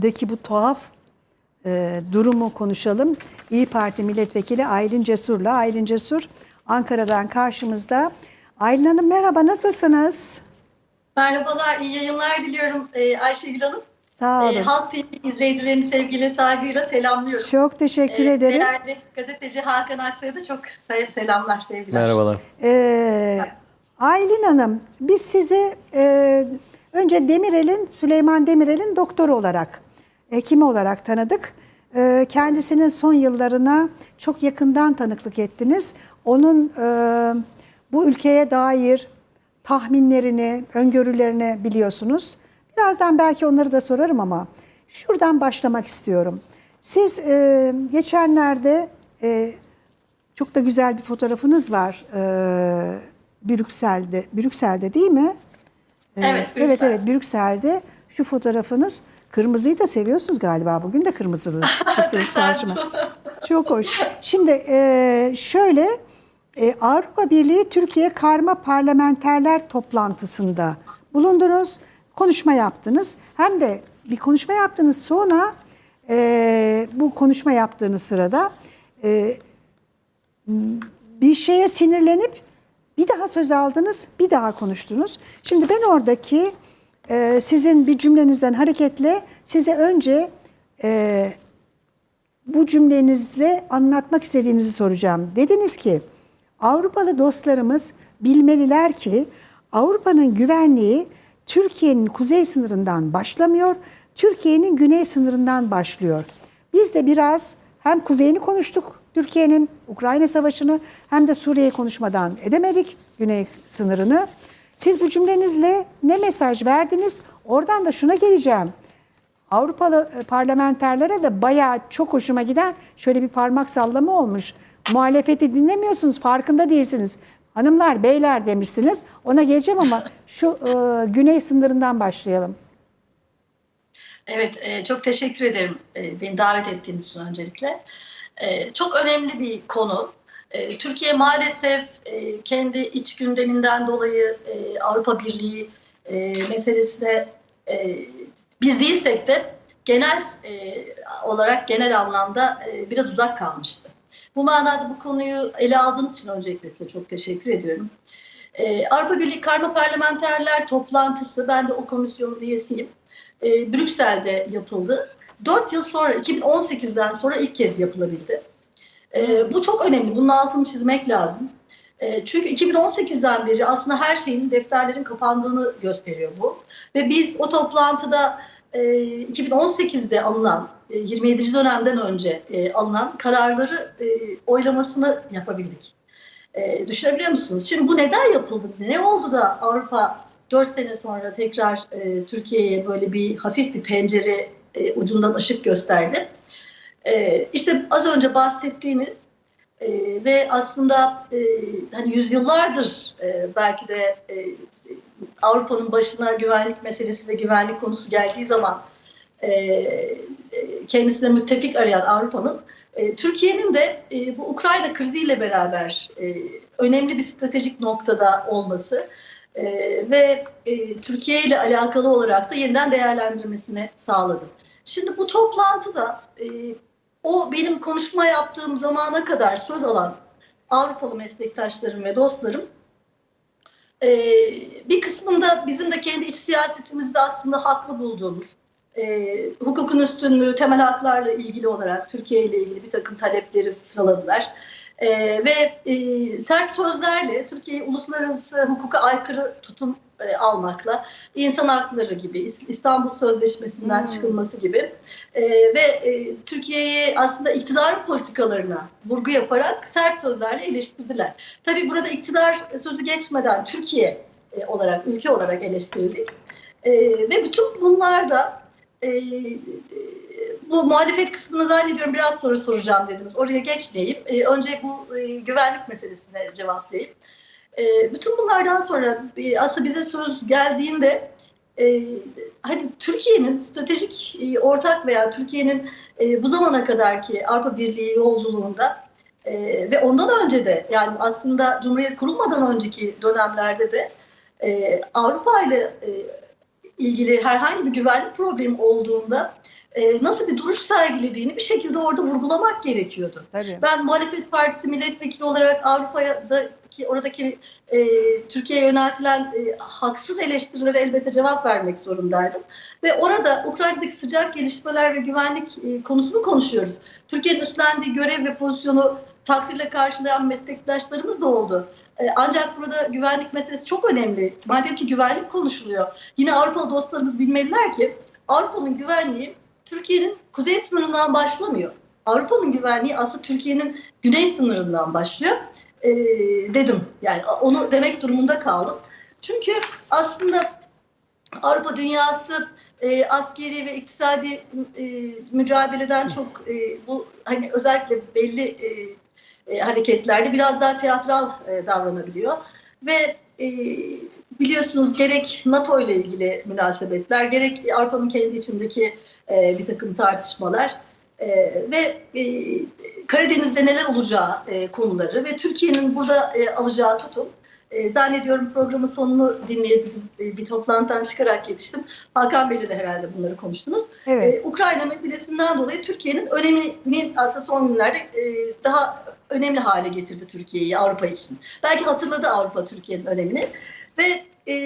Parti'deki bu tuhaf e, durumu konuşalım. İyi Parti milletvekili Aylin Cesur'la. Aylin Cesur Ankara'dan karşımızda. Aylin Hanım merhaba nasılsınız? Merhabalar, iyi yayınlar diliyorum ee, Ayşegül Hanım. Sağ olun. Ee, Halk TV izleyicilerini sevgiyle, saygıyla selamlıyorum. Çok teşekkür Ee, ederim. Değerli gazeteci Hakan Aksay'a da çok se- selamlar, sevgiler. Merhabalar. Ee, Aylin Hanım, biz sizi e, önce Demirel'in, Süleyman Demirel'in doktoru olarak, hekimi olarak tanıdık. E, kendisinin son yıllarına çok yakından tanıklık ettiniz. Onun e, bu ülkeye dair tahminlerini, öngörülerini biliyorsunuz. Birazdan belki onları da sorarım ama şuradan başlamak istiyorum. Siz e, geçenlerde e, çok da güzel bir fotoğrafınız var Brüksel'de. Brüksel'de değil mi? Evet, Evet Brüksel. evet Brüksel'de şu fotoğrafınız. Kırmızıyı da seviyorsunuz galiba. Bugün de kırmızılı çıktınız karşıma. Çok hoş. Şimdi e, şöyle e, Avrupa Birliği Türkiye Karma Parlamenterler toplantısında bulundunuz. Konuşma yaptınız. Hem de bir konuşma yaptınız sonra e, bu konuşma yaptığınız sırada e, bir şeye sinirlenip bir daha söz aldınız, bir daha konuştunuz. Şimdi ben oradaki e, sizin bir cümlenizden hareketle size önce e, bu cümlenizle anlatmak istediğinizi soracağım. Dediniz ki Avrupalı dostlarımız bilmeliler ki Avrupa'nın güvenliği Türkiye'nin kuzey sınırından başlamıyor, Türkiye'nin güney sınırından başlıyor. Biz de biraz hem kuzeyini konuştuk, Türkiye'nin Ukrayna Savaşı'nı hem de Suriye'yi konuşmadan edemedik, güney sınırını. Siz bu cümlenizle ne mesaj verdiniz? Oradan da şuna geleceğim. Avrupalı e, parlamenterlere de bayağı çok hoşuma giden şöyle bir parmak sallama olmuş. Muhalefeti dinlemiyorsunuz, farkında değilsiniz. Hanımlar, beyler demişsiniz. Ona geleceğim ama şu e, güney sınırından başlayalım. Evet, e, çok teşekkür ederim e, beni davet ettiğiniz için öncelikle. E, çok önemli bir konu. E, Türkiye maalesef e, kendi iç gündeminden dolayı e, Avrupa Birliği meselesine biz değilsek de genel olarak genel anlamda biraz uzak kalmıştı. Bu manada bu konuyu ele aldığınız için öncelikle size çok teşekkür ediyorum. Avrupa Birliği Karma Parlamenterler toplantısı, ben de o komisyonun üyesiyim. Brüksel'de yapıldı. 4 yıl sonra, 2018'den sonra ilk kez yapılabildi. E, bu çok önemli, bunun altını çizmek lazım. E, çünkü 2018'den beri aslında her şeyin, defterlerin kapandığını gösteriyor bu. Ve biz o toplantıda e, 2018'de alınan, e, 27. dönemden önce e, alınan kararları e, oylamasını yapabildik. E, düşünebiliyor musunuz? Şimdi bu neden yapıldı? Ne oldu da Avrupa 4 sene sonra tekrar e, Türkiye'ye böyle bir hafif bir pencere e, ucundan ışık gösterdi? E, işte az önce bahsettiğiniz e, ve aslında e, hani yüzyıllardır e, belki de e, Avrupa'nın başına güvenlik meselesi ve güvenlik konusu geldiği zaman e, e, kendisine müttefik arayan Avrupa'nın e, Türkiye'nin de e, bu Ukrayna kriziyle beraber e, önemli bir stratejik noktada olması e, ve e, Türkiye ile alakalı olarak da yeniden değerlendirmesini sağladı. Şimdi bu toplantıda e, o benim konuşma yaptığım zamana kadar söz alan Avrupalı meslektaşlarım ve dostlarım e, bir kısmında bizim de kendi iç siyasetimizde aslında haklı bulduğumuz e, hukukun üstünlüğü, temel haklarla ilgili olarak Türkiye ile ilgili bir takım talepleri sıraladılar. E, ve e, sert sözlerle Türkiye'yi uluslararası hukuka aykırı tutum e, almakla insan hakları gibi İstanbul Sözleşmesi'nden Hmm. çıkılması gibi e, ve e, Türkiye'yi aslında iktidar politikalarına vurgu yaparak sert sözlerle eleştirdiler. Tabii burada iktidar sözü geçmeden Türkiye e, olarak, ülke olarak eleştirildik. E, ve bütün bunlar da e, bu muhalefet kısmını zannediyorum biraz soru soracağım dediniz. Oraya geçmeyeyim. E, önce bu e, güvenlik meselesine cevaplayayım. E, bütün bunlardan sonra aslında bize söz geldiğinde e, hadi Türkiye'nin stratejik e, ortak veya Türkiye'nin e, bu zamana kadarki Avrupa Birliği yolculuğunda e, ve ondan önce de yani aslında Cumhuriyet kurulmadan önceki dönemlerde de Avrupa ile ilgili herhangi bir güvenlik problemi olduğunda e, nasıl bir duruş sergilediğini bir şekilde orada vurgulamak gerekiyordu. Tabii. Ben muhalefet partisi milletvekili olarak Avrupa'daki oradaki e, Türkiye'ye yöneltilen e, haksız eleştirilere elbette cevap vermek zorundaydım. Ve orada Ukrayna'daki sıcak gelişmeler ve güvenlik e, konusunu konuşuyoruz. Türkiye'nin üstlendiği görev ve pozisyonu takdirle karşılayan meslektaşlarımız da oldu. E, Ancak burada güvenlik meselesi çok önemli. Madem ki güvenlik konuşuluyor. Yine Avrupalı dostlarımız bilmeliler ki Avrupa'nın güvenliği Türkiye'nin kuzey sınırından başlamıyor. Avrupa'nın güvenliği aslında Türkiye'nin güney sınırından başlıyor. E, dedim yani onu demek durumunda kaldım. Çünkü aslında Avrupa dünyası e, askeri ve iktisadi e, mücadeleden çok e, bu hani özellikle belli e, e, hareketlerde biraz daha teatral e, davranabiliyor ve e, biliyorsunuz gerek NATO ile ilgili münasebetler gerek Avrupa'nın kendi içindeki e, bir takım tartışmalar e, ve e, Karadeniz'de neler olacağı e, konuları ve Türkiye'nin burada e, alacağı tutum e, zannediyorum programın sonunu dinleyebildim. E, bir toplantıdan çıkarak yetiştim. Hakan Bey'le de herhalde bunları konuştunuz. Evet. Ee, Ukrayna meselesinden dolayı Türkiye'nin önemini aslında son günlerde e, daha önemli hale getirdi Türkiye'yi Avrupa için. Belki hatırladı Avrupa Türkiye'nin önemini ve e,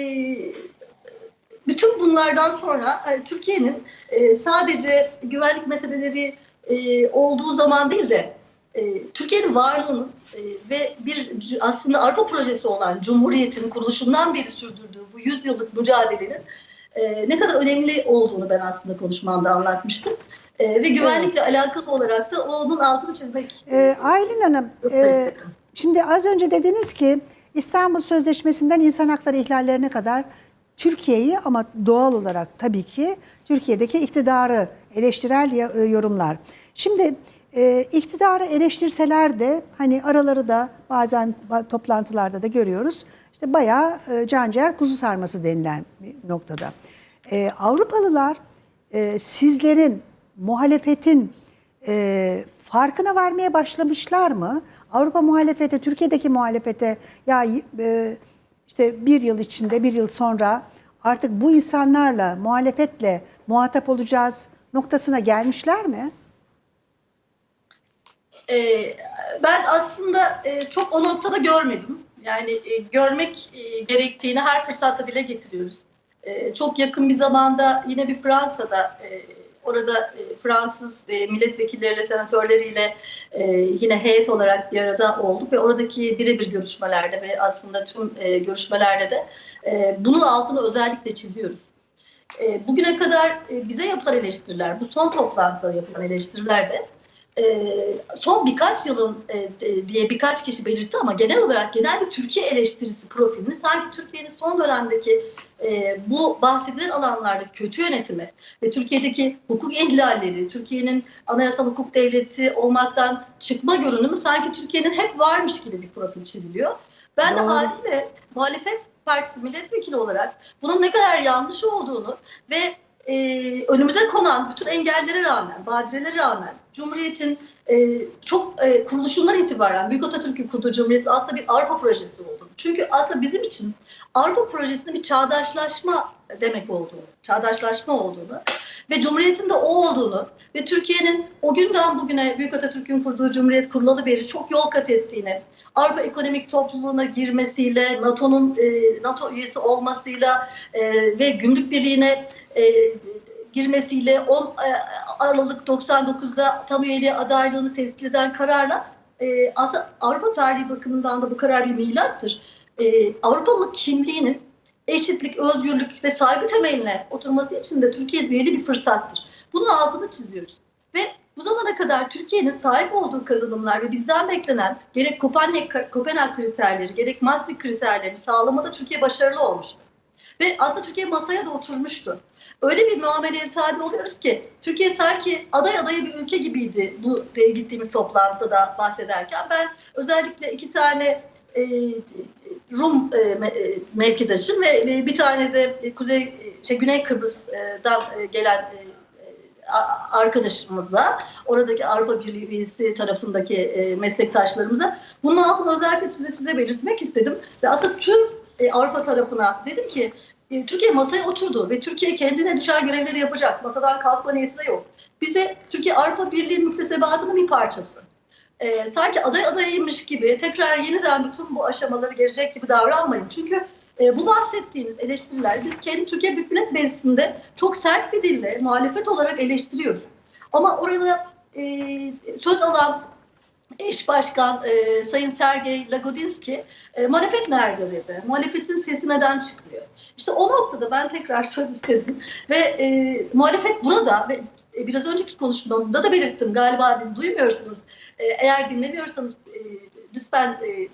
bütün bunlardan sonra e, Türkiye'nin e, sadece güvenlik meseleleri e, olduğu zaman değil de Türkiye'nin varlığının ve bir aslında Avrupa projesi olan Cumhuriyet'in kuruluşundan beri sürdürdüğü bu 100 yıllık mücadelenin ne kadar önemli olduğunu ben aslında konuşmamda anlatmıştım. Ve güvenlikle alakalı olarak da onun altını çizmek Ee, Aylin Hanım, e, şimdi az önce dediniz ki İstanbul Sözleşmesi'nden insan hakları ihlallerine kadar Türkiye'yi ama doğal olarak tabii ki Türkiye'deki iktidarı eleştirel e, yorumlar. Şimdi e, iktidarı eleştirseler de hani araları da bazen ba- toplantılarda da görüyoruz. İşte bayağı e, canciğer kuzu sarması denilen bir noktada. E, Avrupalılar e, sizlerin muhalefetin e, farkına varmaya başlamışlar mı? Avrupa muhalefete, Türkiye'deki muhalefete ya e, işte bir yıl içinde, bir yıl sonra artık bu insanlarla, muhalefetle muhatap olacağız noktasına gelmişler mi? E, ben aslında e, çok o noktada görmedim. Yani e, görmek e, gerektiğini her fırsatta dile getiriyoruz. E, çok yakın bir zamanda yine bir Fransa'da orada e, Fransız e, milletvekilleriyle, senatörleriyle e, yine heyet olarak bir arada olduk ve oradaki birebir görüşmelerde ve aslında tüm görüşmelerde de bunun altını özellikle çiziyoruz. Bugüne kadar bize yapılan eleştiriler, bu son toplantıda yapılan eleştiriler de son birkaç yılın diye birkaç kişi belirtti ama genel olarak genel bir Türkiye eleştirisi profilini sanki Türkiye'nin son dönemdeki e, bu bahsedilen alanlarda kötü yönetimi ve Türkiye'deki hukuk ihlalleri, Türkiye'nin anayasal hukuk devleti olmaktan çıkma görünümü sanki Türkiye'nin hep varmış gibi bir profil çiziliyor. Ben de Doğru. haliyle muhalefet partisi milletvekili olarak bunun ne kadar yanlış olduğunu ve e, önümüze konan bütün engellere rağmen, badirelere rağmen Cumhuriyet'in e, çok e, kuruluşundan itibaren Büyük Atatürk'ün kurduğu Cumhuriyet aslında bir Avrupa projesi olduğunu. Çünkü aslında bizim için Avrupa projesinin bir çağdaşlaşma demek olduğunu, çağdaşlaşma olduğunu ve Cumhuriyet'in de o olduğunu ve Türkiye'nin o günden bugüne Büyük Atatürk'ün kurduğu Cumhuriyet kurulalı beri çok yol kat ettiğini, Avrupa Ekonomik Topluluğu'na girmesiyle, NATO'nun e, NATO üyesi olmasıyla e, ve Gümrük Birliği'ne e, girmesiyle 10 e, Aralık 99'da tam üyeliğe adaylığını tescil eden kararla e, aslında Avrupa tarihi bakımından da bu karar bir milattır. E, Avrupalılık kimliğinin eşitlik, özgürlük ve saygı temeline oturması için de Türkiye üyeli bir fırsattır. Bunun altını çiziyoruz. Ve bu zamana kadar Türkiye'nin sahip olduğu kazanımlar ve bizden beklenen gerek Kopenhag, Kopenhag kriterleri, gerek Maastricht kriterlerini sağlamada Türkiye başarılı olmuştu. Ve aslında Türkiye masaya da oturmuştu. Öyle bir muameleye tabi oluyoruz ki Türkiye sanki aday adayı bir ülke gibiydi bu gittiğimiz toplantıda bahsederken. Ben özellikle iki tane e, Rum e, e, mevkidaşım ve e, bir tane de Kuzey e, şey Güney Kıbrıs'tan e, gelen e, arkadaşımıza, oradaki Avrupa Birliği üyesi tarafındaki e, meslektaşlarımıza bunun altını özellikle çize çize belirtmek istedim. Ve aslında tüm e, Avrupa tarafına dedim ki e, Türkiye masaya oturdu ve Türkiye kendine düşen görevleri yapacak. Masadan kalkma niyeti de yok. Bize Türkiye Avrupa Birliği müktesebatının bir parçası. E, sanki aday adayıymış gibi tekrar yeniden bütün bu aşamaları gelecek gibi davranmayın. Çünkü e, bu bahsettiğiniz eleştiriler biz kendi Türkiye Büyük Millet Meclisi'nde çok sert bir dille muhalefet olarak eleştiriyoruz. Ama orada e, söz alan eş başkan e, Sayın Sergey Lagodinski e, muhalefet nerede dedi. Muhalefetin sesi neden çıkmıyor? İşte o noktada ben tekrar söz istedim ve e, muhalefet burada ve e, biraz önceki konuşmamda da belirttim galiba biz duymuyorsunuz. E, eğer dinlemiyorsanız e, lütfen e,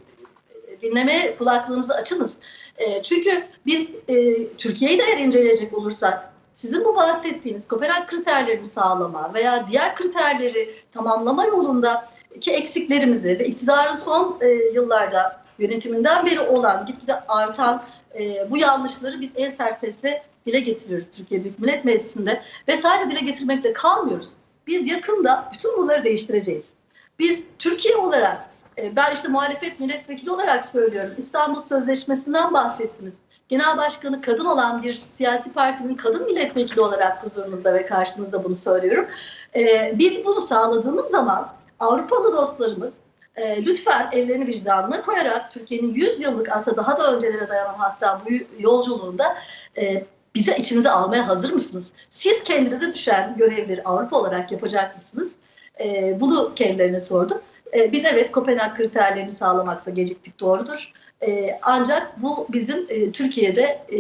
dinlemeye kulaklığınızı açınız. E, çünkü biz e, Türkiye'yi de eğer inceleyecek olursak sizin bu bahsettiğiniz Kopenhag kriterlerini sağlama veya diğer kriterleri tamamlama yolunda ki eksiklerimizi ve iktidarın son e, yıllarda yönetiminden beri olan gitgide artan e, bu yanlışları biz en sert sesle dile getiriyoruz Türkiye Büyük Millet Meclisi'nde ve sadece dile getirmekle kalmıyoruz. Biz yakında bütün bunları değiştireceğiz. Biz Türkiye olarak e, ben işte muhalefet milletvekili olarak söylüyorum. İstanbul Sözleşmesi'nden bahsettiniz. Genel başkanı kadın olan bir siyasi partinin kadın milletvekili olarak huzurunuzda ve karşınızda bunu söylüyorum. E, biz bunu sağladığımız zaman Avrupalı dostlarımız e, lütfen ellerini vicdanına koyarak Türkiye'nin 100 yıllık aslında daha da öncelere dayanan hatta bu yolculuğunda e, bize içinize almaya hazır mısınız? Siz kendinize düşen görevleri Avrupa olarak yapacak mısınız? E, bunu kendilerine sordum. E, biz evet Kopenhag kriterlerini sağlamakta geciktik doğrudur. E, ancak bu bizim e, Türkiye'de e,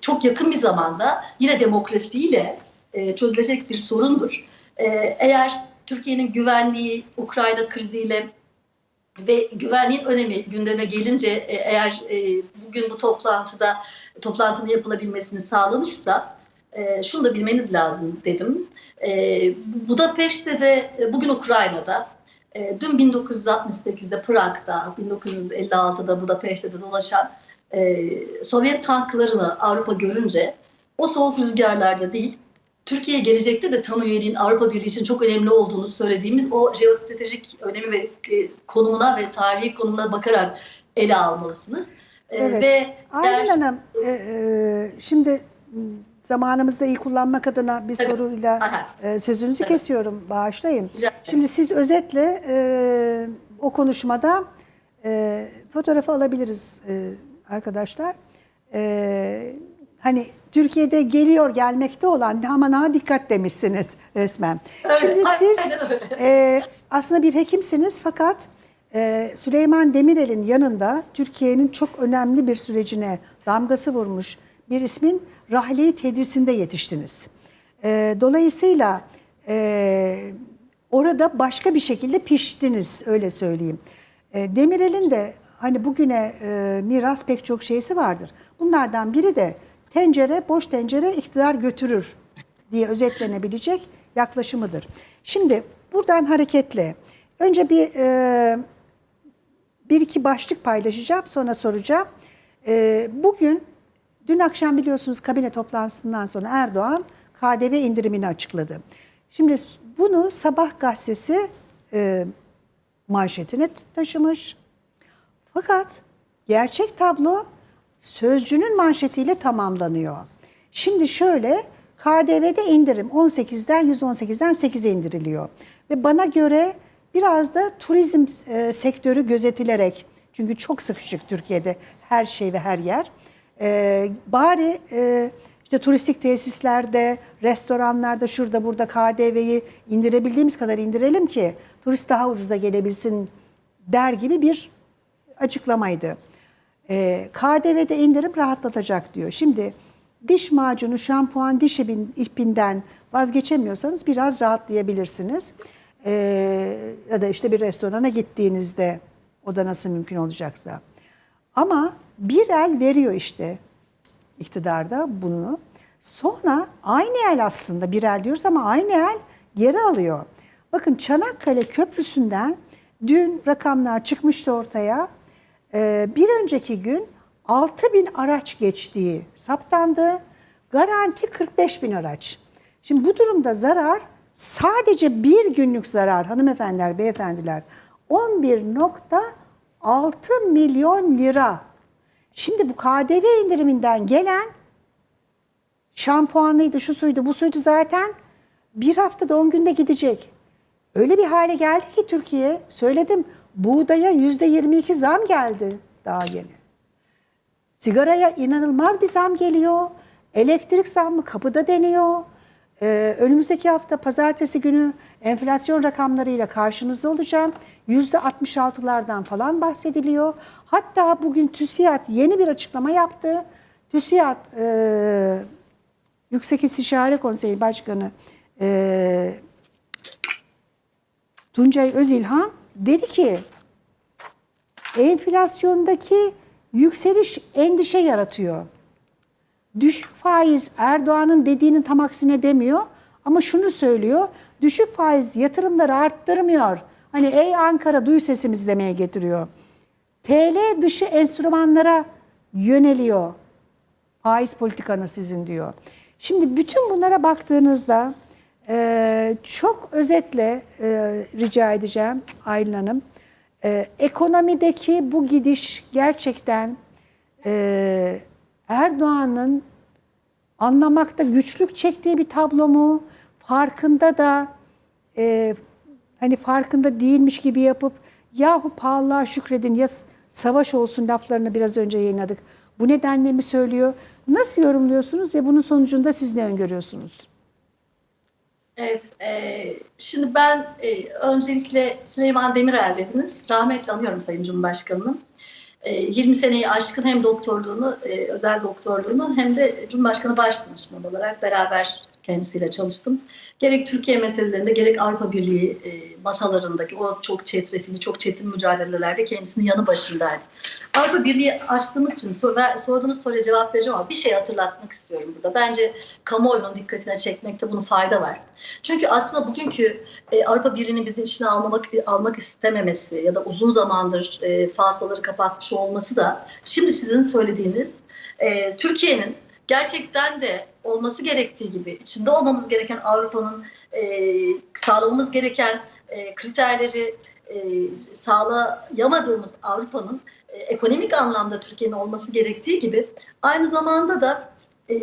çok yakın bir zamanda yine demokrasiyle e, çözülecek bir sorundur. E, eğer Türkiye'nin güvenliği Ukrayna kriziyle ve güvenliğin önemi gündeme gelince e, eğer e, bugün bu toplantıda toplantının yapılabilmesini sağlamışsa e, şunu da bilmeniz lazım dedim. E, Budapeşte de bugün Ukrayna'da dün 1968'de Prag'da 1956'da Budapeşte'de dolaşan e, Sovyet tanklarını Avrupa görünce o soğuk rüzgarlarda değil Türkiye gelecekte de tam üyeliğin Avrupa Birliği için çok önemli olduğunu söylediğimiz o jeostratejik önemi ve e, konumuna ve tarihi konumuna bakarak ele almalısınız. E, Evet. Ve Aylin der- Hanım, e, e, şimdi m, zamanımızı da iyi kullanmak adına bir Evet. soruyla Aha. e, sözünüzü Evet. kesiyorum, bağışlayın. Ederim. Şimdi siz özetle e, o konuşmada e, fotoğrafı alabiliriz e, arkadaşlar. E, hani Türkiye'de geliyor gelmekte olan aman ha dikkat demişsiniz resmen. Öyle, Şimdi siz e, aslında bir hekimsiniz fakat e, Süleyman Demirel'in yanında Türkiye'nin çok önemli bir sürecine damgası vurmuş bir ismin rahleyi tedrisinde yetiştiniz. E, dolayısıyla e, orada başka bir şekilde piştiniz öyle söyleyeyim. E, Demirel'in de hani bugüne e, miras pek çok şeysi vardır. Bunlardan biri de tencere boş tencere iktidar götürür diye özetlenebilecek yaklaşımıdır. Şimdi buradan hareketle önce bir e, bir iki başlık paylaşacağım sonra soracağım. E, bugün dün akşam biliyorsunuz kabine toplantısından sonra Erdoğan KDV indirimini açıkladı. Şimdi bunu Sabah gazetesi e, manşetine taşımış. Fakat gerçek tablo sözcünün manşetiyle tamamlanıyor. Şimdi şöyle KDV'de indirim 18'den 118'den 8'e indiriliyor. Ve bana göre biraz da turizm e, sektörü gözetilerek çünkü çok sıkışık Türkiye'de her şey ve her yer. E, bari e, işte turistik tesislerde, restoranlarda, şurada burada KDV'yi indirebildiğimiz kadar indirelim ki turist daha ucuza gelebilsin der gibi bir açıklamaydı. E, KDV'de indirim rahatlatacak diyor. Şimdi diş macunu, şampuan, diş ipin- ipinden vazgeçemiyorsanız biraz rahatlayabilirsiniz. E, ya da işte bir restorana gittiğinizde o da nasıl mümkün olacaksa. Ama bir el veriyor işte iktidarda bunu. Sonra aynı el aslında bir el diyoruz ama aynı el geri alıyor. Bakın Çanakkale Köprüsü'nden dün rakamlar çıkmıştı ortaya. Ee, bir önceki gün 6 bin araç geçtiği saptandı. Garanti 45 bin araç. Şimdi bu durumda zarar sadece bir günlük zarar hanımefendiler, beyefendiler 11.6 milyon lira. Şimdi bu KDV indiriminden gelen şampuanıydı, şu suydu, bu suydu zaten bir haftada 10 günde gidecek. Öyle bir hale geldi ki Türkiye, söyledim buğdaya yüzde 22 zam geldi daha yeni. Sigaraya inanılmaz bir zam geliyor. Elektrik zammı kapıda deniyor. Ee, önümüzdeki hafta pazartesi günü enflasyon rakamlarıyla karşınızda olacağım. Yüzde 66'lardan falan bahsediliyor. Hatta bugün TÜSİAD yeni bir açıklama yaptı. TÜSİAD e, Yüksek İstişare Konseyi Başkanı e, Tuncay Özilhan dedi ki enflasyondaki yükseliş endişe yaratıyor. Düşük faiz Erdoğan'ın dediğinin tam aksine demiyor ama şunu söylüyor. Düşük faiz yatırımları arttırmıyor. Hani ey Ankara duy sesimizi demeye getiriyor. TL dışı enstrümanlara yöneliyor. Faiz politikanız sizin diyor. Şimdi bütün bunlara baktığınızda e, çok özetle e, rica edeceğim Aylin Hanım. E, ekonomideki bu gidiş gerçekten e, Erdoğan'ın anlamakta güçlük çektiği bir tablo mu? Farkında da e, hani farkında değilmiş gibi yapıp yahu pahalılığa şükredin ya savaş olsun laflarını biraz önce yayınladık. Bu nedenle mi söylüyor? Nasıl yorumluyorsunuz ve bunun sonucunda siz ne öngörüyorsunuz? Evet, e, şimdi ben e, öncelikle Süleyman Demirel dediniz. Rahmetle anıyorum Sayın Cumhurbaşkanı'nın. E, 20 seneyi aşkın hem doktorluğunu, e, özel doktorluğunu hem de Cumhurbaşkanı Başdanışmanı olarak beraber kendisiyle çalıştım. Gerek Türkiye meselelerinde gerek Avrupa Birliği e, masalarındaki o çok çetrefilli, çok çetin mücadelelerde kendisinin yanı başındaydı. Avrupa Birliği açtığımız için sorduğunuz soruya cevap vereceğim ama bir şey hatırlatmak istiyorum burada. Bence kamuoyunun dikkatine çekmekte bunun fayda var. Çünkü aslında bugünkü e, Avrupa Birliği'nin bizi içine almamak almak istememesi ya da uzun zamandır e, fasaları kapatmış olması da şimdi sizin söylediğiniz Türkiye'nin gerçekten de olması gerektiği gibi içinde olmamız gereken Avrupa'nın e, sağlamamız gereken e, kriterleri e, sağlayamadığımız Avrupa'nın e, ekonomik anlamda Türkiye'nin olması gerektiği gibi aynı zamanda da e,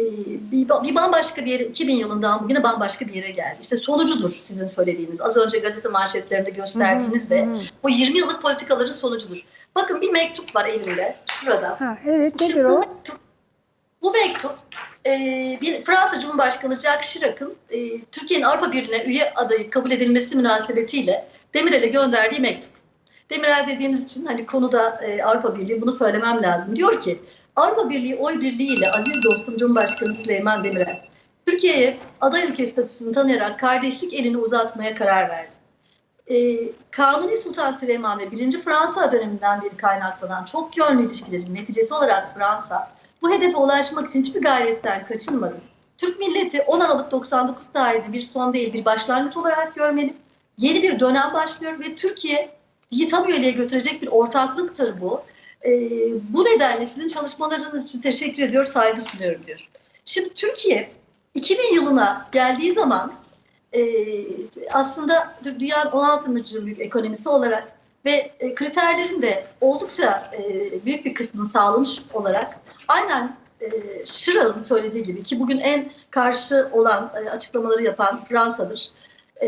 bir, bir bambaşka bir yere 2000 yılından bugüne bambaşka bir yere geldi. İşte sonucudur sizin söylediğiniz. Az önce gazete manşetlerinde gösterdiğiniz ve bu 20 yıllık politikaların sonucudur. Bakın bir mektup var elimde şurada. Ha, evet Şimdi nedir bu o? mektup, bu mektup e, bir Fransa Cumhurbaşkanı Jacques Chirac'ın e, Türkiye'nin Avrupa Birliği'ne üye adayı kabul edilmesi münasebetiyle Demirel'e gönderdiği mektup. Demirel dediğiniz için hani konuda e, Avrupa Birliği bunu söylemem lazım. Diyor ki Avrupa Birliği oy birliğiyle aziz dostum Cumhurbaşkanı Süleyman Demirel Türkiye'ye aday ülke statüsünü tanıyarak kardeşlik elini uzatmaya karar verdi. Ee, Kanuni Sultan Süleyman ve 1. Fransa döneminden beri kaynaklanan çok yönlü ilişkilerin neticesi olarak Fransa bu hedefe ulaşmak için hiçbir gayretten kaçınmadı. Türk milleti 10 Aralık 99 tarihini bir son değil bir başlangıç olarak görmeli. Yeni bir dönem başlıyor ve Türkiye'yi tam üyeliğe götürecek bir ortaklıktır bu. Ee, bu nedenle sizin çalışmalarınız için teşekkür ediyor, saygı sunuyorum diyor. Şimdi Türkiye 2000 yılına geldiği zaman e, aslında dünyanın 16. büyük ekonomisi olarak ve e, kriterlerin de oldukça e, büyük bir kısmını sağlamış olarak aynen e, Chirac'ın söylediği gibi ki bugün en karşı olan e, açıklamaları yapan Fransa'dır. E,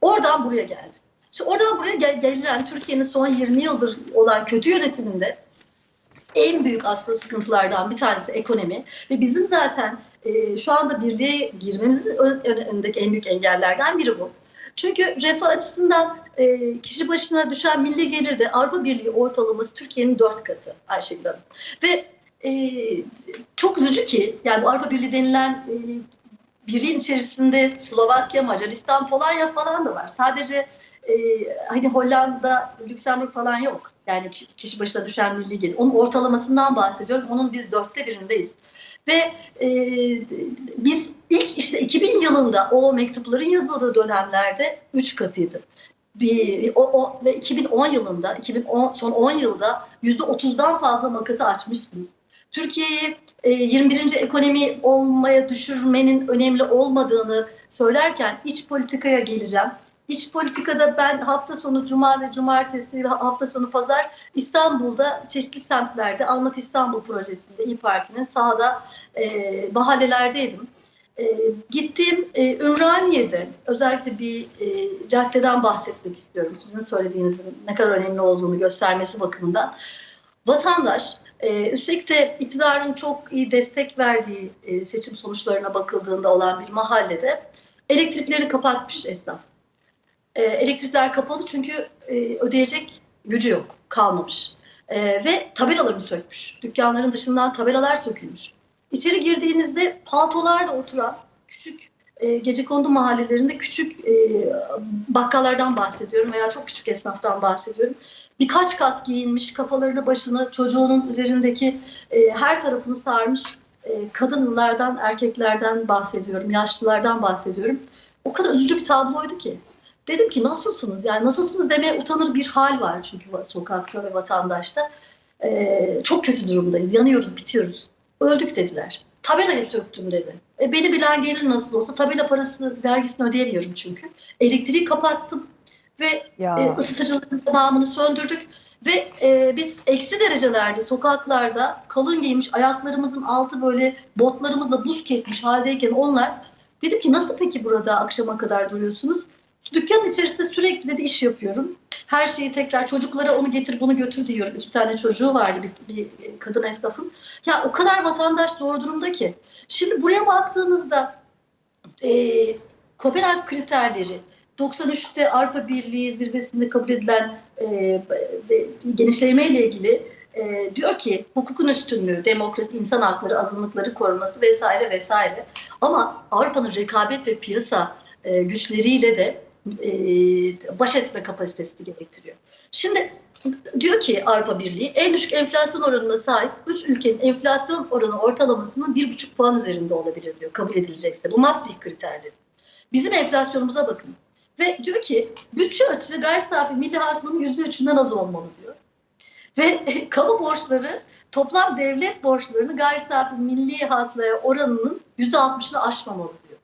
oradan buraya geldi. İşte oradan buraya gel- gelilen Türkiye'nin son 20 yıldır olan kötü yönetiminde en büyük aslında sıkıntılardan bir tanesi ekonomi ve bizim zaten e, şu anda birliğe girmemizin ön- ön- önündeki en büyük engellerden biri bu. Çünkü refah açısından e, kişi başına düşen milli gelir de Avrupa Birliği ortalaması Türkiye'nin dört katı Ayşegül Hanım. Ve e, çok üzücü ki yani Avrupa Birliği denilen e, birliğin içerisinde Slovakya, Macaristan, Polonya falan da var. Sadece e, hani Hollanda, Lüksemburg falan yok. Yani ki- kişi başına düşen milli gelir. Onun ortalamasından bahsediyorum. Onun biz dörtte birindeyiz. Ve e, biz ilk işte 2000 yılında o mektupların yazıldığı dönemlerde 3 katıydı. Bir, o, o, ve 2010 yılında, 2010, son 10 yılda %30'dan fazla makası açmışsınız. Türkiye'yi e, 21. ekonomi olmaya düşürmenin önemli olmadığını söylerken iç politikaya geleceğim. iç politikada ben hafta sonu cuma ve cumartesi ve hafta sonu pazar İstanbul'da çeşitli semtlerde Anlat İstanbul projesinde İyi Parti'nin sahada e, mahallelerdeydim. E, gittiğim e, Ümraniye'de özellikle bir e, caddeden bahsetmek istiyorum. Sizin söylediğinizin ne kadar önemli olduğunu göstermesi bakımından. Vatandaş, e, üstelik de iktidarın çok iyi destek verdiği e, seçim sonuçlarına bakıldığında olan bir mahallede elektriklerini kapatmış esnaf. E, elektrikler kapalı çünkü e, ödeyecek gücü yok, kalmamış. E, ve tabelalarını sökmüş. Dükkanların dışından tabelalar sökülmüş. İçeri girdiğinizde paltolarla oturan küçük e, gecekondu mahallelerinde küçük e, bakkallardan bahsediyorum veya çok küçük esnaftan bahsediyorum. Birkaç kat giyinmiş, kafalarını başını, çocuğunun üzerindeki e, her tarafını sarmış e, kadınlardan, erkeklerden bahsediyorum, yaşlılardan bahsediyorum. O kadar üzücü bir tabloydu ki. Dedim ki nasılsınız? Yani nasılsınız demeye utanır bir hal var çünkü sokakta ve vatandaşta. E, çok kötü durumdayız, yanıyoruz, bitiyoruz. Öldük dediler. Tabelayı söktüm dedi. E, beni bilen gelir nasıl olsa tabela parası vergisini ödeyemiyorum çünkü. Elektriği kapattım ve Ya. e, ısıtıcıların tamamını söndürdük. Ve e, biz eksi derecelerde sokaklarda kalın giymiş ayaklarımızın altı böyle botlarımızla buz kesmiş haldeyken onlar dedim ki nasıl peki burada akşama kadar duruyorsunuz? Dükkanın içerisinde sürekli dedi iş yapıyorum. Her şeyi tekrar çocuklara onu getir bunu götür diyorum. İki tane çocuğu vardı bir, bir kadın esnafın. Ya o kadar vatandaş zor durumda ki. Şimdi buraya baktığınızda e, Kopenhag kriterleri 93'te Avrupa Birliği zirvesinde kabul edilen e, genişleme ile ilgili e, diyor ki hukukun üstünlüğü, demokrasi, insan hakları, azınlıkları koruması vesaire vesaire. Ama Avrupa'nın rekabet ve piyasa e, güçleriyle de e, baş etme kapasitesini gerektiriyor. Şimdi diyor ki Avrupa Birliği en düşük enflasyon oranına sahip 3 ülkenin enflasyon oranı ortalamasının 1,5 puan üzerinde olabilir diyor kabul edilecekse. Bu Maastricht kriterleri. Bizim enflasyonumuza bakın. Ve diyor ki bütçe açığı gayri safi milli hasılanın %3'ünden az olmalı diyor. Ve kamu borçları toplam devlet borçlarını gayri safi milli hasılaya oranının %60'ını aşmamalı diyor.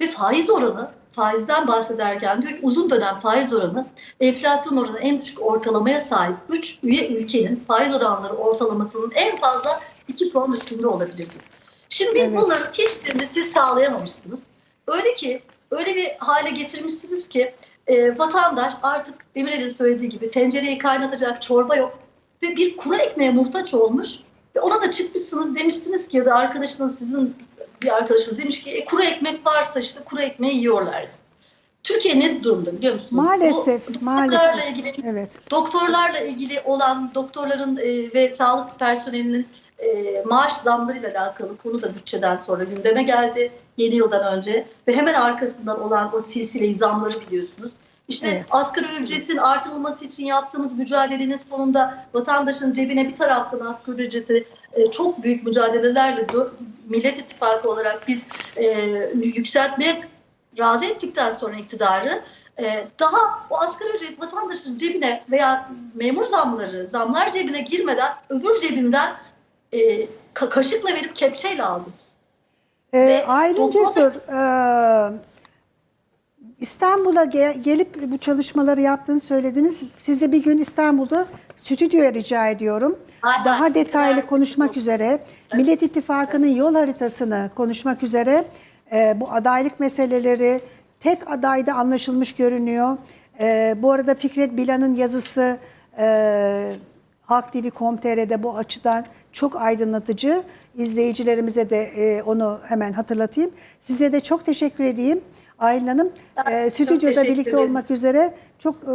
Ve faiz oranı faizden bahsederken diyor ki uzun dönem faiz oranı enflasyon oranı en düşük ortalamaya sahip 3 üye ülkenin faiz oranları ortalamasının en fazla 2 puan üstünde olabilir diyor. Şimdi biz Evet. bunların hiçbirini siz sağlayamamışsınız. Öyle ki öyle bir hale getirmişsiniz ki e, vatandaş artık Demirel'in söylediği gibi tencereyi kaynatacak çorba yok ve bir kuru ekmeğe muhtaç olmuş ve ona da çıkmışsınız demişsiniz ki ya da arkadaşınız sizin bir arkadaşınız demiş ki e, kuru ekmek varsa işte kuru ekmeği yiyorlar. Türkiye ne durumda biliyor musunuz? Maalesef, maalesef. doktorlarla ilgili Evet. doktorlarla ilgili olan doktorların e, ve sağlık personelinin e, maaş zamlarıyla alakalı konu da bütçeden sonra gündeme geldi yeni yıldan önce ve hemen arkasından olan o silsile zamları biliyorsunuz. İşte Evet. asgari ücretin artırılması için yaptığımız mücadelenin sonunda vatandaşın cebine bir taraftan asgari ücreti e, çok büyük mücadelelerle Millet İttifakı olarak biz e, yükseltmeye razı ettikten sonra iktidarı e, daha o asgari ücret vatandaşın cebine veya memur zamları, zamlar cebine girmeden öbür cebinden e, ka- kaşıkla verip kepçeyle aldınız. Ee, Ve Cesur, e, İstanbul'a ge- gelip bu çalışmaları yaptığını söylediniz. Size bir gün İstanbul'da stüdyoya rica ediyorum. Hay Daha detaylı konuşmak üzere, Millet İttifakı'nın yol haritasını konuşmak üzere e, bu adaylık meseleleri tek adayda anlaşılmış görünüyor. E, bu arada Fikret Bilan'ın yazısı e, Halk TV.com.tr'de bu açıdan çok aydınlatıcı. İzleyicilerimize de e, onu hemen hatırlatayım. Size de çok teşekkür edeyim. Aylin Hanım, e, stüdyoda birlikte olmak üzere çok e,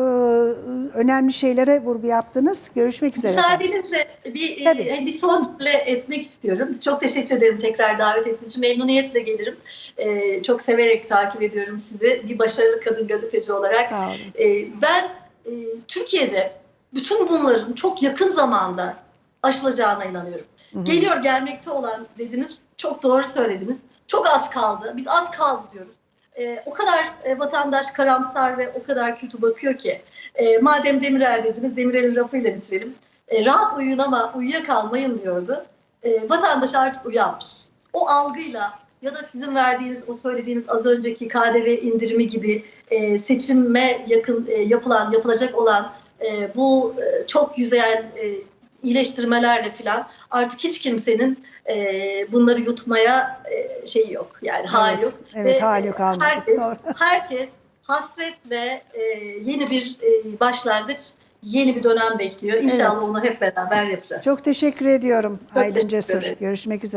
önemli şeylere vurgu yaptınız. Görüşmek üzere. Müsaadenizle bir, e, bir son cümle etmek istiyorum. Çok teşekkür ederim tekrar davet ettiğiniz için. Memnuniyetle gelirim. E, çok severek takip ediyorum sizi. Bir başarılı kadın gazeteci olarak. Sağ olun. E, ben e, Türkiye'de bütün bunların çok yakın zamanda aşılacağına inanıyorum. Geliyor gelmekte olan dediniz. Çok doğru söylediniz. Çok az kaldı. Biz az kaldı diyoruz. E, o kadar e, vatandaş karamsar ve o kadar kötü bakıyor ki. E, madem Demirel dediniz, Demirel'in lafıyla bitirelim. E, rahat uyuyun ama uyuyakalmayın diyordu. E, vatandaş artık uyanmış. O algıyla ya da sizin verdiğiniz o söylediğiniz az önceki KDV indirimi gibi e, seçime yakın e, yapılan yapılacak olan e, bu e, çok yüzeyen e, iyileştirmelerle filan artık hiç kimsenin e, bunları yutmaya e, şeyi yok yani Evet, yok. evet, Ve, hali yok, anladım. Herkes, Doğru. herkes hasretle e, yeni bir e, başlangıç, yeni bir dönem bekliyor. İnşallah Evet. onu hep beraber yapacağız. Çok teşekkür ediyorum Çok teşekkür Cesur. ederim. Görüşmek üzere.